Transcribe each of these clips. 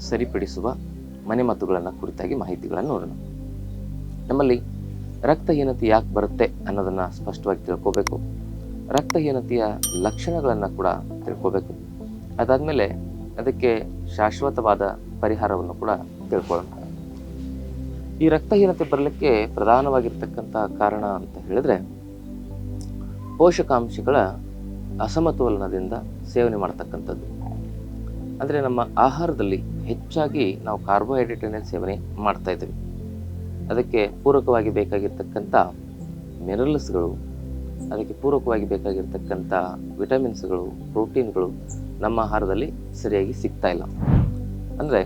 ಸರಿಪಡಿಸುವ ಮನೆಮದ್ದುಗಳನ್ನು ಕುರಿತಾಗಿ ಮಾಹಿತಿಗಳನ್ನು ನೋಡೋಣ. ನಮ್ಮಲ್ಲಿ ರಕ್ತಹೀನತೆ ಯಾಕೆ ಬರುತ್ತೆ ಅನ್ನೋದನ್ನು ಸ್ಪಷ್ಟವಾಗಿ ತಿಳ್ಕೋಬೇಕು. ರಕ್ತಹೀನತೆಯ ಲಕ್ಷಣಗಳನ್ನು ಕೂಡ ತಿಳ್ಕೋಬೇಕು. ಅದಾದಮೇಲೆ ಅದಕ್ಕೆ ಶಾಶ್ವತವಾದ ಪರಿಹಾರವನ್ನು ಕೂಡ ತಿಳ್ಕೊಳ್ಳೋಣ. ಈ ರಕ್ತಹೀನತೆ ಬರಲಿಕ್ಕೆ ಪ್ರಧಾನವಾಗಿರ್ತಕ್ಕಂಥ ಕಾರಣ ಅಂತ ಹೇಳಿದ್ರೆ, ಪೋಷಕಾಂಶಗಳ ಅಸಮತೋಲನದಿಂದ ಸೇವನೆ ಮಾಡ್ತಕ್ಕಂಥದ್ದು. ಅಂದರೆ ನಮ್ಮ ಆಹಾರದಲ್ಲಿ ಹೆಚ್ಚಾಗಿ ನಾವು ಕಾರ್ಬೋಹೈಡ್ರೇಟನ್ನು ಸೇವನೆ ಮಾಡ್ತಾ ಇದ್ದೀವಿ ಅದಕ್ಕೆ ಪೂರಕವಾಗಿ ಬೇಕಾಗಿರ್ತಕ್ಕಂಥ ಮಿನರಲ್ಸ್ಗಳು ಅದಕ್ಕೆ ಪೂರಕವಾಗಿ ಬೇಕಾಗಿರ್ತಕ್ಕಂಥ ವಿಟಮಿನ್ಸ್ಗಳು ಪ್ರೋಟೀನ್ಗಳು ನಮ್ಮ ಆಹಾರದಲ್ಲಿ ಸರಿಯಾಗಿ ಸಿಗ್ತಾ ಇಲ್ಲ. ಅಂದರೆ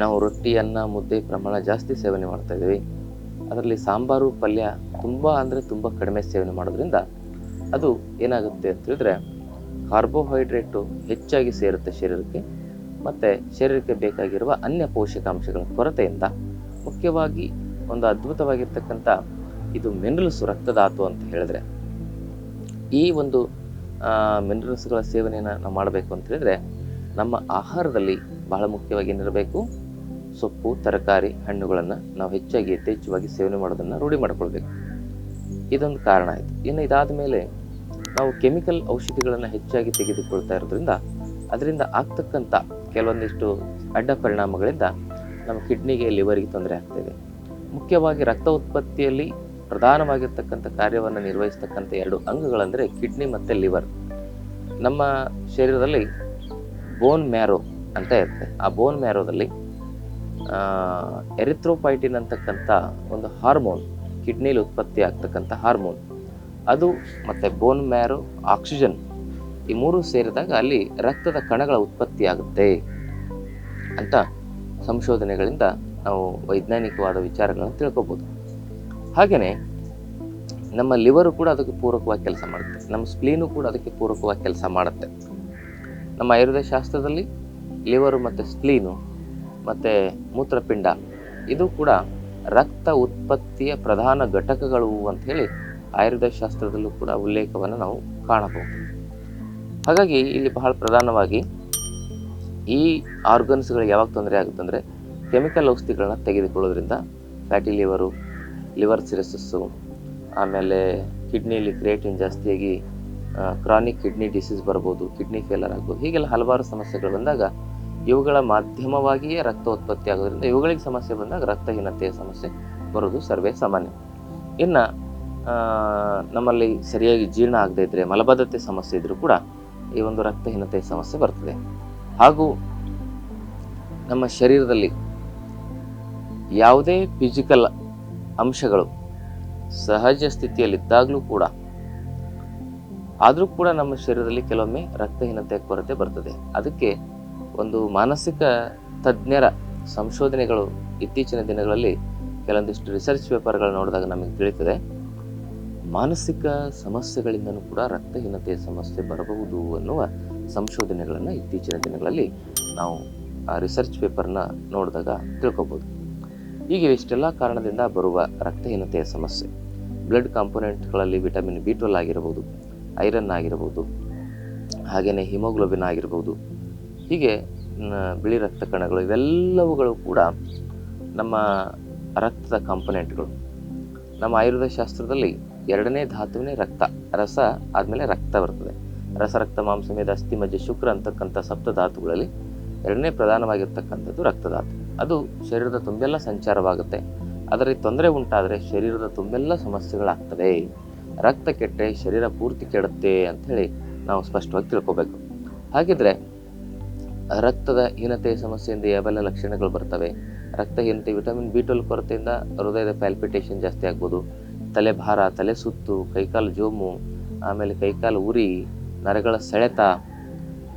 ನಾವು ರೊಟ್ಟಿ, ಅನ್ನ, ಮುದ್ದೆ ಪ್ರಮಾಣ ಜಾಸ್ತಿ ಸೇವನೆ ಮಾಡ್ತಾ ಇದ್ದೀವಿ ಅದರಲ್ಲಿ ಸಾಂಬಾರು, ಪಲ್ಯ ತುಂಬ ಅಂದರೆ ತುಂಬ ಕಡಿಮೆ ಸೇವನೆ ಮಾಡೋದ್ರಿಂದ ಅದು ಏನಾಗುತ್ತೆ ಅಂತ ಹೇಳಿದ್ರೆ ಕಾರ್ಬೋಹೈಡ್ರೇಟು ಹೆಚ್ಚಾಗಿ ಸೇರುತ್ತೆ ಶರೀರಕ್ಕೆ. ಮತ್ತು ಶರೀರಕ್ಕೆ ಬೇಕಾಗಿರುವ ಅನ್ಯ ಪೋಷಕಾಂಶಗಳ ಕೊರತೆಯಿಂದ ಮುಖ್ಯವಾಗಿ ಒಂದು ಅದ್ಭುತವಾಗಿರ್ತಕ್ಕಂಥ ಇದು ಮಿನರಲ್ಸ್ ರಕ್ತದಾತು ಅಂತ ಹೇಳಿದ್ರೆ, ಈ ಒಂದು ಮಿನರಲ್ಸ್ಗಳ ಸೇವನೆಯನ್ನು ನಾವು ಮಾಡಬೇಕು ಅಂತ ಹೇಳಿದ್ರೆ ನಮ್ಮ ಆಹಾರದಲ್ಲಿ ಬಹಳ ಮುಖ್ಯವಾಗಿ ಏನಿರಬೇಕು? ಸೊಪ್ಪು, ತರಕಾರಿ, ಹಣ್ಣುಗಳನ್ನು ನಾವು ಹೆಚ್ಚಾಗಿ, ಯಥೇಚ್ಛವಾಗಿ ಸೇವನೆ ಮಾಡೋದನ್ನು ರೂಢಿ ಮಾಡಿಕೊಳ್ಬೇಕು. ಇದೊಂದು ಕಾರಣ ಆಯಿತು. ಇನ್ನು ಇದಾದ ಮೇಲೆ ನಾವು ಕೆಮಿಕಲ್ ಔಷಧಿಗಳನ್ನು ಹೆಚ್ಚಾಗಿ ತೆಗೆದುಕೊಳ್ತಾ ಇರೋದ್ರಿಂದ, ಅದರಿಂದ ಆಗ್ತಕ್ಕಂಥ ಕೆಲವೊಂದಿಷ್ಟು ಅಡ್ಡ ಪರಿಣಾಮಗಳಿಂದ ನಮ್ಮ ಕಿಡ್ನಿಗೆ ಲಿವರಿಗೆ ತೊಂದರೆ ಆಗ್ತದೆ. ಮುಖ್ಯವಾಗಿ ರಕ್ತ ಉತ್ಪತ್ತಿಯಲ್ಲಿ ಪ್ರಧಾನವಾಗಿರ್ತಕ್ಕಂಥ ಕಾರ್ಯವನ್ನು ನಿರ್ವಹಿಸ್ತಕ್ಕಂಥ ಎರಡು ಅಂಗಗಳಂದರೆ ಕಿಡ್ನಿ ಮತ್ತು ಲಿವರ್. ನಮ್ಮ ಶರೀರದಲ್ಲಿ ಬೋನ್ ಮ್ಯಾರೋ ಅಂತ ಇರುತ್ತೆ. ಆ ಬೋನ್ ಮ್ಯಾರೋದಲ್ಲಿ ಎರಿಥ್ರೋಪೈಟಿನ್ ಅಂತಕ್ಕಂಥ ಒಂದು ಹಾರ್ಮೋನ್ ಕಿಡ್ನಿಲಿ ಉತ್ಪತ್ತಿ ಆಗ್ತಕ್ಕಂಥ ಹಾರ್ಮೋನ್ ಅದು ಮತ್ತು ಬೋನ್ ಮ್ಯಾರೋ ಆಕ್ಸಿಜನ್ ಈ ಮೂರು ಸೇರಿದಾಗ ಅಲ್ಲಿ ರಕ್ತದ ಕಣಗಳ ಉತ್ಪತ್ತಿ ಆಗುತ್ತೆ ಅಂತ ಸಂಶೋಧನೆಗಳಿಂದ ನಾವು ವೈಜ್ಞಾನಿಕವಾದ ವಿಚಾರಗಳನ್ನು ತಿಳ್ಕೊಬೋದು. ಹಾಗೆಯೇ ನಮ್ಮ ಲಿವರು ಕೂಡ ಅದಕ್ಕೆ ಪೂರಕವಾಗಿ ಕೆಲಸ ಮಾಡುತ್ತೆ. ನಮ್ಮ ಸ್ಪ್ಲೀನು ಕೂಡ ಅದಕ್ಕೆ ಪೂರಕವಾಗಿ ಕೆಲಸ ಮಾಡುತ್ತೆ. ನಮ್ಮ ಆಯುರ್ವೇದ ಶಾಸ್ತ್ರದಲ್ಲಿ ಲಿವರು ಮತ್ತು ಸ್ಪ್ಲೀನು ಮತ್ತು ಮೂತ್ರಪಿಂಡ ಇದು ಕೂಡ ರಕ್ತ ಉತ್ಪತ್ತಿಯ ಪ್ರಧಾನ ಘಟಕಗಳು ಅಂತ ಆಯುರ್ವೇದ ಶಾಸ್ತ್ರದಲ್ಲೂ ಕೂಡ ಉಲ್ಲೇಖವನ್ನು ನಾವು ಕಾಣಬಹುದು. ಹಾಗಾಗಿ ಇಲ್ಲಿ ಬಹಳ ಪ್ರಧಾನವಾಗಿ ಈ ಆರ್ಗನ್ಸ್ಗಳಿಗೆ ಯಾವಾಗ ತೊಂದರೆ ಆಗುತ್ತೆ ಅಂದರೆ ಕೆಮಿಕಲ್ ಔಷಧಿಗಳನ್ನ ತೆಗೆದುಕೊಳ್ಳೋದ್ರಿಂದ ಫ್ಯಾಟಿ ಲಿವರು ಲಿವರ್ ಸಿರಸಸ್ಸು ಆಮೇಲೆ ಕಿಡ್ನಿಲಿ ಕ್ರಿಯೇಟಿನ್ ಜಾಸ್ತಿಯಾಗಿ ಕ್ರಾನಿಕ್ ಕಿಡ್ನಿ ಡಿಸೀಸ್ ಬರ್ಬೋದು ಕಿಡ್ನಿ ಫೇಲರ್ ಆಗ್ಬೋದು, ಹೀಗೆಲ್ಲ ಹಲವಾರು ಸಮಸ್ಯೆಗಳು ಬಂದಾಗ ಇವುಗಳ ಮಾಧ್ಯಮವಾಗಿಯೇ ರಕ್ತ ಉತ್ಪತ್ತಿ ಆಗೋದ್ರಿಂದ ಇವುಗಳಿಗೆ ಸಮಸ್ಯೆ ಬಂದಾಗ ರಕ್ತಹೀನತೆಯ ಸಮಸ್ಯೆ ಬರೋದು ಸರ್ವೇ ಸಾಮಾನ್ಯ. ಇನ್ನು ನಮ್ಮಲ್ಲಿ ಸರಿಯಾಗಿ ಜೀರ್ಣ ಆಗದೇ ಇದ್ದರೆ ಮಲಬದ್ಧತೆ ಸಮಸ್ಯೆ ಇದ್ದರೂ ಕೂಡ ಈ ಒಂದು ರಕ್ತಹೀನತೆ ಸಮಸ್ಯೆ ಬರ್ತದೆ. ಹಾಗೂ ನಮ್ಮ ಶರೀರದಲ್ಲಿ ಯಾವುದೇ ಫಿಸಿಕಲ್ ಅಂಶಗಳು ಸಹಜ ಸ್ಥಿತಿಯಲ್ಲಿದ್ದಾಗಲೂ ಕೂಡ, ಆದರೂ ಕೂಡ ನಮ್ಮ ಶರೀರದಲ್ಲಿ ಕೆಲವೊಮ್ಮೆ ರಕ್ತಹೀನತೆ ಕೊರತೆ ಬರ್ತದೆ. ಅದಕ್ಕೆ ಒಂದು ಮಾನಸಿಕ ತಜ್ಞರ ಸಂಶೋಧನೆಗಳು ಇತ್ತೀಚಿನ ದಿನಗಳಲ್ಲಿ ಕೆಲವೊಂದಿಷ್ಟು ರಿಸರ್ಚ್ ಪೇಪರ್ಗಳು ನೋಡಿದಾಗ ನಮಗೆ ತಿಳಿತದೆ. ಮಾನಸಿಕ ಸಮಸ್ಯೆಗಳಿಂದನೂ ಕೂಡ ರಕ್ತಹೀನತೆಯ ಸಮಸ್ಯೆ ಬರಬಹುದು ಅನ್ನುವ ಸಂಶೋಧನೆಗಳನ್ನು ಇತ್ತೀಚಿನ ದಿನಗಳಲ್ಲಿ ನಾವು ಆ ರಿಸರ್ಚ್ ಪೇಪರ್ನ ನೋಡಿದಾಗ ತಿಳ್ಕೊಬೋದು. ಹೀಗೆ ಇಷ್ಟೆಲ್ಲ ಕಾರಣದಿಂದ ಬರುವ ರಕ್ತಹೀನತೆಯ ಸಮಸ್ಯೆ. ಬ್ಲಡ್ ಕಾಂಪೊನೆಂಟ್ಗಳಲ್ಲಿ ವಿಟಮಿನ್ ಬಿ ಟ್ವೆಲ್ ಆಗಿರ್ಬೋದು ಐರನ್ ಆಗಿರ್ಬೋದು ಹಾಗೆಯೇ ಹಿಮೋಗ್ಲೋಬಿನ್ ಆಗಿರ್ಬೋದು, ಹೀಗೆ ಬಿಳಿ ರಕ್ತ ಕಣಗಳು ಇವೆಲ್ಲವುಗಳು ಕೂಡ ನಮ್ಮ ರಕ್ತದ ಕಾಂಪೊನೆಂಟ್ಗಳು ನಮ್ಮ ಆಯುರ್ವೇದ ಶಾಸ್ತ್ರದಲ್ಲಿ ಎರಡನೇ ಧಾತುವಿನೇ ರಕ್ತ, ರಸ ಆದಮೇಲೆ ರಕ್ತ ಬರ್ತದೆ. ರಸ, ರಕ್ತ, ಮಾಂಸ, ಮೇದ, ಅಸ್ಥಿ, ಮಜ್ಜೆ, ಶುಕ್ರ ಅಂತಕ್ಕಂಥ ಸಪ್ತ ಧಾತುಗಳಲ್ಲಿ ಎರಡನೇ ಪ್ರಧಾನವಾಗಿರ್ತಕ್ಕಂಥದ್ದು ರಕ್ತಧಾತು ಅದು ಶರೀರದ ತುಂಬೆಲ್ಲ ಸಂಚಾರವಾಗುತ್ತೆ. ಅದರಲ್ಲಿ ತೊಂದರೆ ಉಂಟಾದರೆ ಶರೀರದ ತುಂಬೆಲ್ಲ ಸಮಸ್ಯೆಗಳಾಗ್ತವೆ ರಕ್ತ ಕೆಟ್ಟರೆ ಶರೀರ ಪೂರ್ತಿ ಕೆಡುತ್ತೆ ಅಂಥೇಳಿ ನಾವು ಸ್ಪಷ್ಟವಾಗಿ ತಿಳ್ಕೋಬೇಕು. ಹಾಗಿದ್ರೆ ರಕ್ತದ ಹೀನತೆ ಸಮಸ್ಯೆಯಿಂದ ಯಾವೆಲ್ಲ ಲಕ್ಷಣಗಳು ಬರ್ತವೆ? ರಕ್ತಹೀನತೆ ವಿಟಮಿನ್ ಬಿ ಟ್ವೆಲ್ ಕೊರತೆಯಿಂದ ಹೃದಯದ ಪ್ಯಾಲ್ಪಿಟೇಷನ್ ಜಾಸ್ತಿ ಆಗ್ಬೋದು. ತಲೆ ಭಾರ, ತಲೆ ಸುತ್ತು, ಕೈಕಾಲು ಜೋಮು, ಆಮೇಲೆ ಕೈಕಾಲು ಉರಿ, ನರಗಳ ಸೆಳೆತ,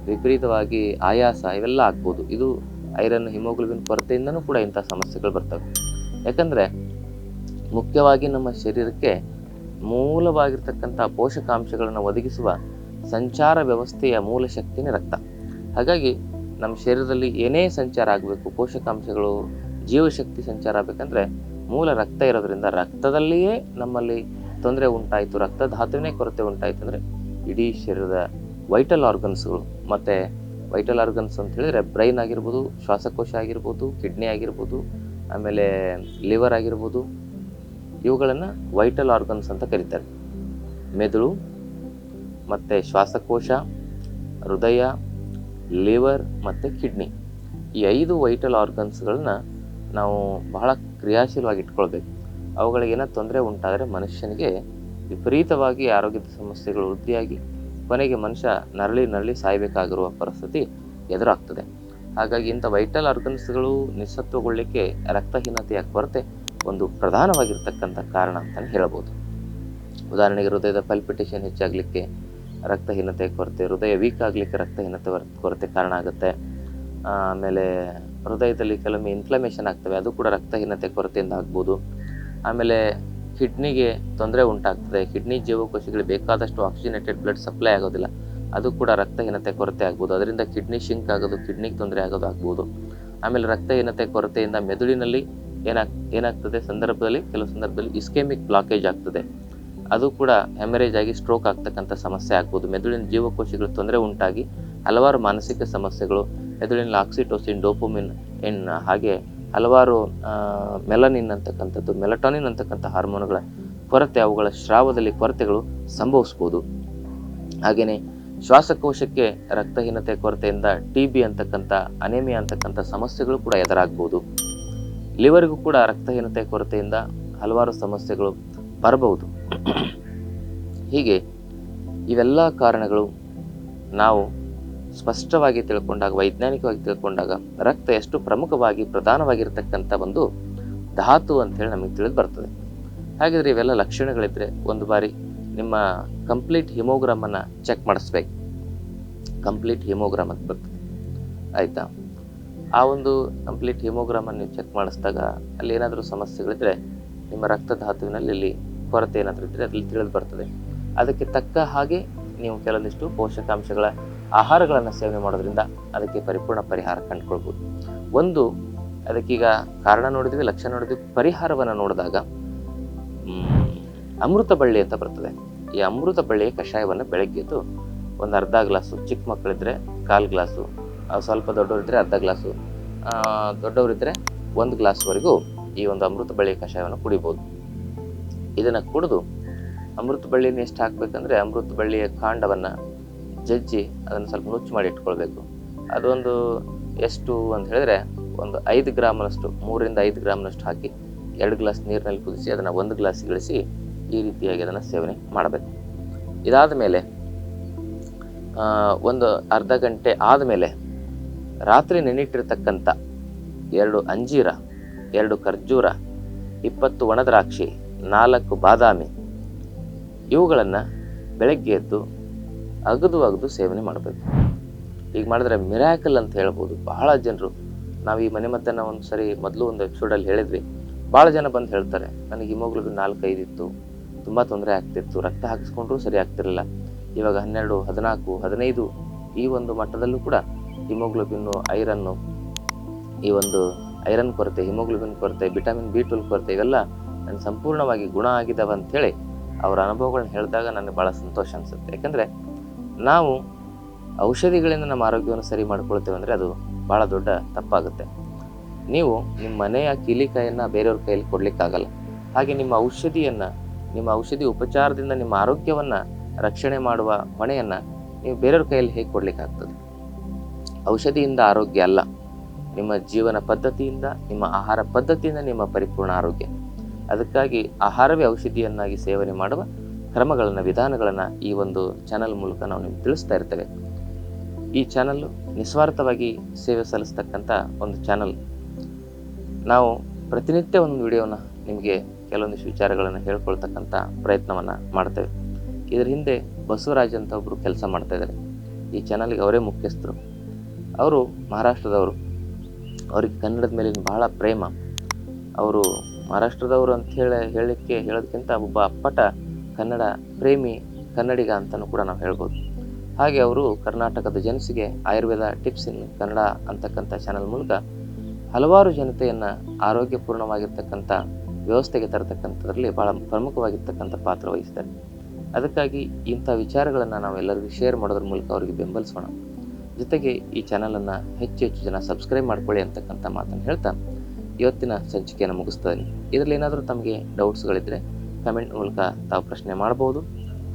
ವಿಪರೀತವಾಗಿ ಆಯಾಸ ಇವೆಲ್ಲ ಆಗ್ಬೋದು. ಇದು ಐರನ್, ಹಿಮೋಗ್ಲೋಬಿನ್ ಕೊರತೆಯಿಂದನೂ ಕೂಡ ಇಂಥ ಸಮಸ್ಯೆಗಳು ಬರ್ತವೆ. ಯಾಕಂದರೆ ಮುಖ್ಯವಾಗಿ ನಮ್ಮ ಶರೀರಕ್ಕೆ ಮೂಲವಾಗಿರ್ತಕ್ಕಂಥ ಪೋಷಕಾಂಶಗಳನ್ನು ಒದಗಿಸುವ ಸಂಚಾರ ವ್ಯವಸ್ಥೆಯ ಮೂಲ ಶಕ್ತಿನೇ ರಕ್ತ. ಹಾಗಾಗಿ ನಮ್ಮ ಶರೀರದಲ್ಲಿ ಏನೇ ಸಂಚಾರ ಆಗಬೇಕು, ಪೋಷಕಾಂಶಗಳು, ಜೀವಶಕ್ತಿ ಸಂಚಾರ ಆಗಬೇಕಂದ್ರೆ ಮೂಲ ರಕ್ತ ಇರೋದ್ರಿಂದ ರಕ್ತದಲ್ಲಿಯೇ ನಮ್ಮಲ್ಲಿ ತೊಂದರೆ ಉಂಟಾಯಿತು ರಕ್ತ ಧಾತುವಿನೇ ಕೊರತೆ ಉಂಟಾಯಿತು ಅಂದರೆ ಇಡೀ ಶರೀರದ ವೈಟಲ್ ಆರ್ಗನ್ಸ್ಗಳು ಮತ್ತು ವೈಟಲ್ ಆರ್ಗನ್ಸ್ ಅಂತ ಹೇಳಿದ್ರೆ ಬ್ರೈನ್ ಆಗಿರ್ಬೋದು, ಶ್ವಾಸಕೋಶ ಆಗಿರ್ಬೋದು ಕಿಡ್ನಿ ಆಗಿರ್ಬೋದು, ಆಮೇಲೆ ಲಿವರ್ ಆಗಿರ್ಬೋದು. ಇವುಗಳನ್ನು ವೈಟಲ್ ಆರ್ಗನ್ಸ್ ಅಂತ ಕರೀತಾರೆ. ಮೆದುಳು ಮತ್ತು ಶ್ವಾಸಕೋಶ, ಹೃದಯ ಲಿವರ್ ಮತ್ತು ಕಿಡ್ನಿ ಈ ಐದು ವೈಟಲ್ ಆರ್ಗನ್ಸ್ಗಳನ್ನ ನಾವು ಬಹಳ ಕ್ರಿಯಾಶೀಲವಾಗಿ ಇಟ್ಕೊಳ್ಬೇಕು ಅವುಗಳಿಗೆ ಏನೋ ತೊಂದರೆ ಉಂಟಾದರೆ ಮನುಷ್ಯನಿಗೆ ವಿಪರೀತವಾಗಿ ಆರೋಗ್ಯದ ಸಮಸ್ಯೆಗಳು ವೃದ್ಧಿಯಾಗಿ ಕೊನೆಗೆ ಮನುಷ್ಯ ನರಳಿ ನರಳಿ ಸಾಯಬೇಕಾಗಿರುವ ಪರಿಸ್ಥಿತಿ ಎದುರಾಗ್ತದೆ. ಹಾಗಾಗಿ ಇಂಥ ವೈಟಲ್ ಆರ್ಗನ್ಸ್ಗಳು ನಿಸ್ಸತ್ವಗೊಳ್ಳಿಕ್ಕೆ ರಕ್ತಹೀನತೆಯ ಕೊರತೆ ಒಂದು ಪ್ರಧಾನವಾಗಿರ್ತಕ್ಕಂಥ ಕಾರಣ ಅಂತಲೇ ಹೇಳ್ಬೋದು. ಉದಾಹರಣೆಗೆ ಹೃದಯದ ಪಲ್ಪಿಟೇಷನ್ ಹೆಚ್ಚಾಗಲಿಕ್ಕೆ ರಕ್ತಹೀನತೆ ಕೊರತೆ, ಹೃದಯ ವೀಕ್ ಆಗಲಿಕ್ಕೆ ರಕ್ತಹೀನತೆ ಕೊರತೆ ಕಾರಣ ಆಗುತ್ತೆ. ಆಮೇಲೆ ಹೃದಯದಲ್ಲಿ ಕೆಲವೊಮ್ಮೆ ಇನ್ಫ್ಲಮೇಷನ್ ಆಗ್ತವೆ, ಅದು ಕೂಡ ರಕ್ತಹೀನತೆ ಕೊರತೆಯಿಂದ ಆಗ್ಬೋದು. ಆಮೇಲೆ ಕಿಡ್ನಿಗೆ ತೊಂದರೆ ಉಂಟಾಗ್ತದೆ. ಕಿಡ್ನಿ ಜೀವಕೋಶಗಳಿಗೆ ಬೇಕಾದಷ್ಟು ಆಕ್ಸಿಜನೇಟೆಡ್ ಬ್ಲಡ್ ಸಪ್ಲೈ ಆಗೋದಿಲ್ಲ. ಅದು ಕೂಡ ರಕ್ತಹೀನತೆ ಕೊರತೆ ಆಗ್ಬೋದು. ಅದರಿಂದ ಕಿಡ್ನಿ ಶಿಂಕ್ ಆಗೋದು ಕಿಡ್ನಿಗೆ ತೊಂದರೆ ಆಗೋದು ಆಗ್ಬೋದು. ಆಮೇಲೆ ರಕ್ತಹೀನತೆ ಕೊರತೆಯಿಂದ ಮೆದುಳಿನಲ್ಲಿ ಏನಾಗ್, ಏನಾಗ್ತದೆ ಸಂದರ್ಭದಲ್ಲಿ? ಕೆಲವು ಸಂದರ್ಭದಲ್ಲಿ ಇಸ್ಕೆಮಿಕ್ ಬ್ಲಾಕೇಜ್ ಆಗ್ತದೆ. ಅದು ಕೂಡ ಹೆಮರೇಜ್ ಆಗಿ ಸ್ಟ್ರೋಕ್ ಆಗ್ತಕ್ಕಂಥ ಸಮಸ್ಯೆ ಆಗ್ಬೋದು. ಮೆದುಳಿನ ಜೀವಕೋಶಗಳು ತೊಂದರೆ ಉಂಟಾಗಿ ಹಲವಾರು ಮಾನಸಿಕ ಸಮಸ್ಯೆಗಳು ಮೆದುಳಿನಲ್ಲಿ ಆಕ್ಸಿಟೋಸಿನ್, ಡೋಪೋಮಿನ್ ಇನ್ ಹಾಗೆ ಹಲವಾರು ಮೆಲನಿನ್ ಅಂತಕ್ಕಂಥದ್ದು, ಮೆಲಟಾನಿನ್ ಅಂತಕ್ಕಂಥ ಹಾರ್ಮೋನ್ಗಳ ಕೊರತೆ, ಅವುಗಳ ಸ್ರಾವದಲ್ಲಿ ಕೊರತೆಗಳು ಸಂಭವಿಸ್ಬೋದು. ಹಾಗೆಯೇ ಶ್ವಾಸಕೋಶಕ್ಕೆ ರಕ್ತಹೀನತೆ ಕೊರತೆಯಿಂದ ಟಿ ಬಿ ಅಂತಕ್ಕಂಥ ಅನೇಮಿಯಾ ಅಂತಕ್ಕಂಥ ಸಮಸ್ಯೆಗಳು ಕೂಡ ಎದುರಾಗ್ಬೋದು. ಲಿವರ್ಗೂ ಕೂಡ ರಕ್ತಹೀನತೆ ಕೊರತೆಯಿಂದ ಹಲವಾರು ಸಮಸ್ಯೆಗಳು ಬರಬಹುದು. ಹೀಗೆ ಇವೆಲ್ಲ ಕಾರಣಗಳು ನಾವು ಸ್ಪಷ್ಟವಾಗಿ ತಿಳ್ಕೊಂಡಾಗ, ವೈಜ್ಞಾನಿಕವಾಗಿ ತಿಳ್ಕೊಂಡಾಗ ರಕ್ತ ಎಷ್ಟು ಪ್ರಮುಖವಾಗಿ, ಪ್ರಧಾನವಾಗಿರ್ತಕ್ಕಂಥ ಒಂದು ಧಾತು ಅಂತೇಳಿ ನಮಗೆ ತಿಳಿದು ಬರ್ತದೆ. ಹಾಗಿದ್ರೆ ಇವೆಲ್ಲ ಲಕ್ಷಣಗಳಿದ್ರೆ ಒಂದು ಬಾರಿ ನಿಮ್ಮ ಕಂಪ್ಲೀಟ್ ಹಿಮೋಗ್ರಾಮನ್ನು ಚೆಕ್ ಮಾಡಿಸ್ಬೇಕು. ಕಂಪ್ಲೀಟ್ ಹಿಮೋಗ್ರಾಮ್ ಅಂತ ಬರ್ತದೆ. ಆಯಿತಾ? ಆ ಒಂದು ಕಂಪ್ಲೀಟ್ ಹಿಮೋಗ್ರಾಮನ್ನು ನೀವು ಚೆಕ್ ಮಾಡಿಸಿದಾಗ ಅಲ್ಲಿ ಏನಾದರೂ ಸಮಸ್ಯೆಗಳಿದ್ರೆ, ನಿಮ್ಮ ರಕ್ತಧಾತುವಿನಲ್ಲಿ ಇಲ್ಲಿ ಕೊರತೆ ಏನಾದರೂ ಇದ್ದರೆ ಅಲ್ಲಿ ತಿಳಿದು ಬರ್ತದೆ. ಅದಕ್ಕೆ ತಕ್ಕ ಹಾಗೆ ನೀವು ಕೆಲವೊಂದಿಷ್ಟು ಪೋಷಕಾಂಶಗಳ ಆಹಾರಗಳನ್ನು ಸೇವನೆ ಮಾಡೋದ್ರಿಂದ ಅದಕ್ಕೆ ಪರಿಪೂರ್ಣ ಪರಿಹಾರ ಕಂಡುಕೊಳ್ಬೋದು. ಒಂದು, ಅದಕ್ಕೀಗ ಕಾರಣ ನೋಡಿದ್ವಿ, ಲಕ್ಷಣ ನೋಡಿದ್ವಿ. ಪರಿಹಾರವನ್ನು ನೋಡಿದಾಗ ಅಮೃತ ಬಳ್ಳಿ ಅಂತ ಬರ್ತದೆ. ಈ ಅಮೃತ ಬಳ್ಳಿಯ ಕಷಾಯವನ್ನು ಬೆಳಗ್ಗೆದ್ದು ಒಂದು ಅರ್ಧ ಗ್ಲಾಸು, ಚಿಕ್ಕ ಮಕ್ಕಳಿದ್ರೆ ಕಾಲು ಗ್ಲಾಸು ಸ್ವಲ್ಪ ದೊಡ್ಡವರಿದ್ದರೆ ಅರ್ಧ ಗ್ಲಾಸು ದೊಡ್ಡವರಿದ್ದರೆ ಒಂದು ಗ್ಲಾಸ್ವರೆಗೂ ಈ ಒಂದು ಅಮೃತ ಬಳ್ಳಿಯ ಕಷಾಯವನ್ನು ಕುಡಿಬೋದು. ಇದನ್ನು ಕುಡಿದು ಅಮೃತ ಬಳ್ಳಿಯನ್ನು ಎಷ್ಟು ಹಾಕಬೇಕಂದ್ರೆ ಅಮೃತ ಬಳ್ಳಿಯ ಕಾಂಡವನ್ನು ಜಜ್ಜಿ ಅದನ್ನು ಸ್ವಲ್ಪ ನುಚ್ಚು ಮಾಡಿ ಇಟ್ಕೊಳ್ಬೇಕು. ಅದೊಂದು ಎಷ್ಟು ಅಂತ ಹೇಳಿದ್ರೆ ಒಂದು ಐದು ಗ್ರಾಮ್ನಷ್ಟು, ಮೂರರಿಂದ ಐದು ಗ್ರಾಮ್ನಷ್ಟು ಹಾಕಿ ಎರಡು ಗ್ಲಾಸ್ ನೀರಿನಲ್ಲಿ ಕುದಿಸಿ ಅದನ್ನು ಒಂದು ಗ್ಲಾಸ್ ಇಳಿಸಿ ಈ ರೀತಿಯಾಗಿ ಅದನ್ನು ಸೇವನೆ ಮಾಡಬೇಕು. ಇದಾದ ಮೇಲೆ ಒಂದು ಅರ್ಧ ಗಂಟೆ ಆದಮೇಲೆ ರಾತ್ರಿ ನೆನಿಟ್ಟಿರ್ತಕ್ಕಂಥ ಎರಡು ಅಂಜೀರ, ಎರಡು ಖರ್ಜೂರ, ಇಪ್ಪತ್ತು ಒಣದ್ರಾಕ್ಷಿ ನಾಲ್ಕು ಬಾದಾಮಿ ಇವುಗಳನ್ನು ಬೆಳಗ್ಗೆ ಎದ್ದು ಅಗದು ಅಗದು ಸೇವನೆ ಮಾಡಬೇಕು. ಈಗ ಮಾಡಿದ್ರೆ ಮಿರಾಕಲ್ ಅಂತ ಹೇಳ್ಬೋದು. ಬಹಳ ಜನರು, ನಾವು ಈ ಮನೆ ಮದ್ದನ್ನು ಒಂದು ಸರಿ ಮೊದಲು ಒಂದು ಎಪಿಸೋಡಲ್ಲಿ ಹೇಳಿದ್ವಿ. ಭಾಳ ಜನ ಬಂದು ಹೇಳ್ತಾರೆ, ನನಗೆ ಹಿಮೋಗ್ಲೋಬಿನ್ ನಾಲ್ಕೈದು ಇತ್ತು. ತುಂಬ ತೊಂದರೆ ಆಗ್ತಿತ್ತು. ರಕ್ತ ಹಾಕಿಸ್ಕೊಂಡ್ರೂ ಸರಿ ಆಗ್ತಿರಲಿಲ್ಲ. ಇವಾಗ ಹನ್ನೆರಡು, ಹದಿನಾಲ್ಕು, ಹದಿನೈದು ಈ ಒಂದು ಮಟ್ಟದಲ್ಲೂ ಕೂಡ ಹಿಮೋಗ್ಲೋಬಿನ್ನು, ಐರನ್ನು, ಈ ಒಂದು ಐರನ್ ಕೊರತೆ, ಹಿಮೋಗ್ಲೋಬಿನ್ ಕೊರತೆ, ವಿಟಮಿನ್ ಬಿ ಟ್ವೆಲ್ ಕೊರತೆ ಇವೆಲ್ಲ ನನ್ನ ಸಂಪೂರ್ಣವಾಗಿ ಗುಣ ಆಗಿದ್ದಾವೆ ಅಂಥೇಳಿ ಅವರ ಅನುಭವಗಳನ್ನ ಹೇಳಿದಾಗ ನನಗೆ ಭಾಳ ಸಂತೋಷ ಅನಿಸುತ್ತೆ. ಯಾಕಂದರೆ ನಾವು ಔಷಧಿಗಳಿಂದ ನಮ್ಮ ಆರೋಗ್ಯವನ್ನು ಸರಿ ಮಾಡ್ಕೊಳ್ತೇವೆ ಅಂದರೆ ಅದು ಭಾಳ ದೊಡ್ಡ ತಪ್ಪಾಗುತ್ತೆ. ನೀವು ನಿಮ್ಮ ಮನೆಯ ಕೀಲಿಕಾಯನ್ನು ಬೇರೆಯವ್ರ ಕೈಯಲ್ಲಿ ಕೊಡಲಿಕ್ಕಾಗಲ್ಲ. ಹಾಗೆ ನಿಮ್ಮ ಔಷಧಿಯನ್ನು, ನಿಮ್ಮ ಔಷಧಿ ಉಪಚಾರದಿಂದ ನಿಮ್ಮ ಆರೋಗ್ಯವನ್ನು ರಕ್ಷಣೆ ಮಾಡುವ ಹೊಣೆಯನ್ನು ನೀವು ಬೇರೆಯವ್ರ ಕೈಯಲ್ಲಿ ಹೇಗೆ ಕೊಡಲಿಕ್ಕಾಗ್ತದೆ? ಔಷಧಿಯಿಂದ ಆರೋಗ್ಯ ಅಲ್ಲ. ನಿಮ್ಮ ಜೀವನ ಪದ್ಧತಿಯಿಂದ, ನಿಮ್ಮ ಆಹಾರ ಪದ್ಧತಿಯಿಂದ ನಿಮ್ಮ ಪರಿಪೂರ್ಣ ಆರೋಗ್ಯ. ಅದಕ್ಕಾಗಿ ಆಹಾರವೇ ಔಷಧಿಯನ್ನಾಗಿ ಸೇವನೆ ಮಾಡುವ ಕ್ರಮಗಳನ್ನು, ವಿಧಾನಗಳನ್ನು ಈ ಒಂದು ಚಾನಲ್ ಮೂಲಕ ನಾವು ನಿಮ್ಗೆ ತಿಳಿಸ್ತಾ ಇರ್ತೇವೆ. ಈ ಚಾನಲ್ಲು ನಿಸ್ವಾರ್ಥವಾಗಿ ಸೇವೆ ಸಲ್ಲಿಸ್ತಕ್ಕಂಥ ಒಂದು ಚಾನಲ್. ನಾವು ಪ್ರತಿನಿತ್ಯ ಒಂದು ವಿಡಿಯೋನ ನಿಮಗೆ ಕೆಲವೊಂದಿಷ್ಟು ವಿಚಾರಗಳನ್ನು ಹೇಳ್ಕೊಳ್ತಕ್ಕಂಥ ಪ್ರಯತ್ನವನ್ನು ಮಾಡ್ತೇವೆ. ಇದರ ಹಿಂದೆ ಬಸವರಾಜ್ ಅಂತ ಒಬ್ಬರು ಕೆಲಸ ಮಾಡ್ತಾ ಇದ್ದಾರೆ ಈ ಚಾನಲ್ಗೆ ಅವರೇ ಮುಖ್ಯಸ್ಥರು. ಅವರು ಮಹಾರಾಷ್ಟ್ರದವರು. ಅವ್ರಿಗೆ ಕನ್ನಡದ ಮೇಲಿನ ಬಹಳ ಪ್ರೇಮ. ಅವರು ಮಹಾರಾಷ್ಟ್ರದವರು ಅಂತ ಹೇಳಿ, ಹೇಳಲಿಕ್ಕೆ, ಹೇಳೋದಕ್ಕಿಂತ ಒಬ್ಬ ಅಪ್ಪಟ ಕನ್ನಡ ಪ್ರೇಮಿ ಕನ್ನಡಿಗ ಅಂತಲೂ ಕೂಡ ನಾವು ಹೇಳ್ಬೋದು. ಹಾಗೆ ಅವರು ಕರ್ನಾಟಕದ ಜನಸಿಗೆ ಆಯುರ್ವೇದ ಟಿಪ್ಸ್ ಇನ್ ಕನ್ನಡ ಅಂತಕ್ಕಂಥ ಚಾನಲ್ ಮೂಲಕ ಹಲವಾರು ಜನತೆಯನ್ನು ಆರೋಗ್ಯಪೂರ್ಣವಾಗಿರ್ತಕ್ಕಂಥ ವ್ಯವಸ್ಥೆಗೆ ತರತಕ್ಕಂಥದ್ರಲ್ಲಿ ಭಾಳ ಪ್ರಮುಖವಾಗಿರ್ತಕ್ಕಂಥ ಪಾತ್ರ ವಹಿಸ್ತಾರೆ ಅದಕ್ಕಾಗಿ ಇಂಥ ವಿಚಾರಗಳನ್ನು ನಾವೆಲ್ಲರಿಗೂ ಶೇರ್ ಮಾಡೋದ್ರ ಮೂಲಕ ಅವರಿಗೆ ಬೆಂಬಲಿಸೋಣ. ಜೊತೆಗೆ ಈ ಚಾನಲನ್ನು ಹೆಚ್ಚು ಹೆಚ್ಚು ಜನ ಸಬ್ಸ್ಕ್ರೈಬ್ ಮಾಡ್ಕೊಳ್ಳಿ ಅಂತಕ್ಕಂಥ ಮಾತನ್ನು ಹೇಳ್ತಾ ಇವತ್ತಿನ ಸಂಚಿಕೆಯನ್ನು ಮುಗಿಸ್ತಾ ಇದ್ದೀನಿ. ಇದರಲ್ಲಿ ಏನಾದರೂ ತಮಗೆ ಡೌಟ್ಸ್ಗಳಿದ್ದರೆ ಕಮೆಂಟ್ ಮೂಲಕ ತಾವು ಪ್ರಶ್ನೆ ಮಾಡ್ಬೋದು.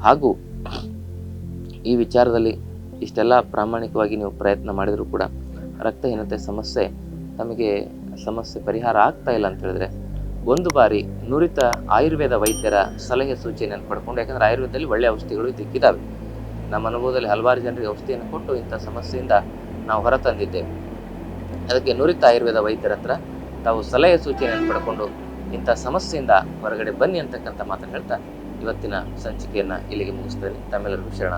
ಹಾಗೂ ಈ ವಿಚಾರದಲ್ಲಿ ಇಷ್ಟೆಲ್ಲ ಪ್ರಾಮಾಣಿಕವಾಗಿ ನೀವು ಪ್ರಯತ್ನ ಮಾಡಿದರೂ ಕೂಡ ರಕ್ತಹೀನತೆ ಸಮಸ್ಯೆ ತಮಗೆ ಸಮಸ್ಯೆ ಪರಿಹಾರ ಆಗ್ತಾ ಇಲ್ಲ ಅಂತ ಹೇಳಿದ್ರೆ ಒಂದು ಬಾರಿ ನುರಿತ ಆಯುರ್ವೇದ ವೈದ್ಯರ ಸಲಹೆ ಸೂಚನೆಯನ್ನು ಪಡ್ಕೊಂಡು ಯಾಕಂದರೆ ಆಯುರ್ವೇದದಲ್ಲಿ ಒಳ್ಳೆಯ ಔಷಧಿಗಳು ಇದಕ್ಕಿದ್ದಾವೆ ನಮ್ಮ ಅನುಭವದಲ್ಲಿ ಹಲವಾರು ಜನರಿಗೆ ಔಷಧಿಯನ್ನು ಕೊಟ್ಟು ಇಂಥ ಸಮಸ್ಯೆಯಿಂದ ನಾವು ಹೊರತಂದಿದ್ದೇವೆ. ಅದಕ್ಕೆ ನುರಿತ ಆಯುರ್ವೇದ ವೈದ್ಯರ ಹತ್ರ ತಾವು ಸಲಹೆ ಸೂಚನೆಯನ್ನು ಪಡ್ಕೊಂಡು ಇಂಥ ಸಮಸ್ಯೆಯಿಂದ ಹೊರಗಡೆ ಬನ್ನಿ ಅಂತಕ್ಕಂಥ ಮಾತನ್ನು ಹೇಳ್ತಾ ಇವತ್ತಿನ ಸಂಚಿಕೆಯನ್ನು ಇಲ್ಲಿಗೆ ಮುಗಿಸ್ತೇನೆ. ತಮ್ಮೆಲ್ಲರಿಗೂ ಶರಣ.